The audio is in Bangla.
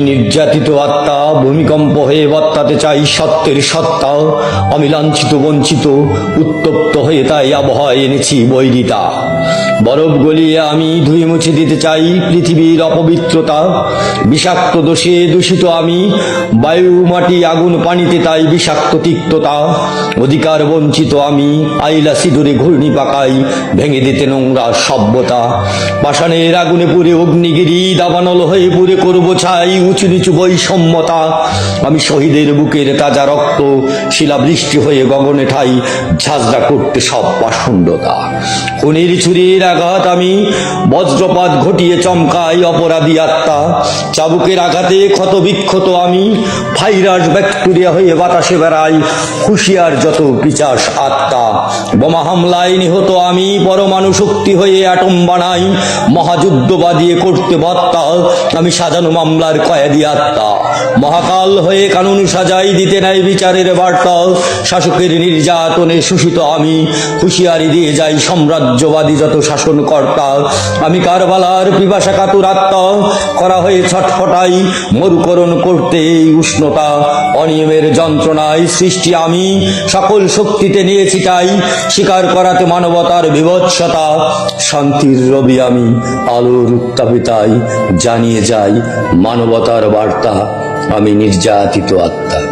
নির্যাতিত আত্মা ভূমিকম্প হয়ে বর্তাতে চাই সত্যের সত্তা। আমি লাঞ্ছিত, বঞ্চিত, উত্তপ্ত হয়ে তাই আবহাওয়া এনেছি বৈরিতা। বরফ গলিয়ে আমি ধুয়ে মুছে দিতে চাই পৃথিবীর অপবিত্রতা। বিষাক্ত দোষে দূষিত আমি, বায়ু, মাটি, আগুন, পানিতে তাই বিষাক্ত তিক্ততা। অধিকার, বঞ্চিত আমি, আইলা সিঁদুরে ঘূর্ণি পাকাই, ভেঙে দিতে নোংরা সভ্যতা। পাষাণের আগুনে পুরে অগ্নিগিরি, দাবানল হয়ে পুরে করব ছাই উঁচু নিচু বৈষম্যতা, আমি শহীদের বুকের তাজা রক্ত, শিলাবৃষ্টি হয়ে গগনে ঠাই, ঝাঁঝরা করতে সব পাষণ্ডতা খুনির ছুরির আঘাত আমি, বজ্রপাত ঘটিয়ে চমকাই অপরাধী আত্মা। চাবুকের আঘাতে ক্ষত বিক্ষত আমি, ভাইরাস, ব্যাকটেরিয়া হয়ে বাতাসে বেড়াই, হুঁশিয়ার যত পিচাস আত্মা। বোমা হামলায় নিহত আমি, পরমাণু শক্তি হয়ে অ্যাটম বানাই মহাযুদ্ধ বাদিয়ে করতে বত্তা আমি সাজানো মামলার কয়েদি আত্মা মহাকাল হয়ে কানুন সাজাই দিতে নাই বিচারের বার্তা। শাসকের নির্যাতনে শোষিত আমি, হুঁশিয়ারি দিয়ে যাই সাম্রাজ্যবাদী যত শাসন শাসনকর্তা। আমি কারবালার পিপাসা কাতুর আত্মা, করা হয়ে ছটফটাই মরুকরণ করতে উষ্ণতা। অনিয়মের যন্ত্রণায় সৃষ্টি আমি, সকল শক্তিতে নিয়েছি তাই, স্বীকার করাতে মানবতার বিভৎসতা শান্তির রবি আমি, আলোর উত্তাপিতাই জানিয়ে যাই মানবতার বার্তা আমি নির্যাতিত আত্মা।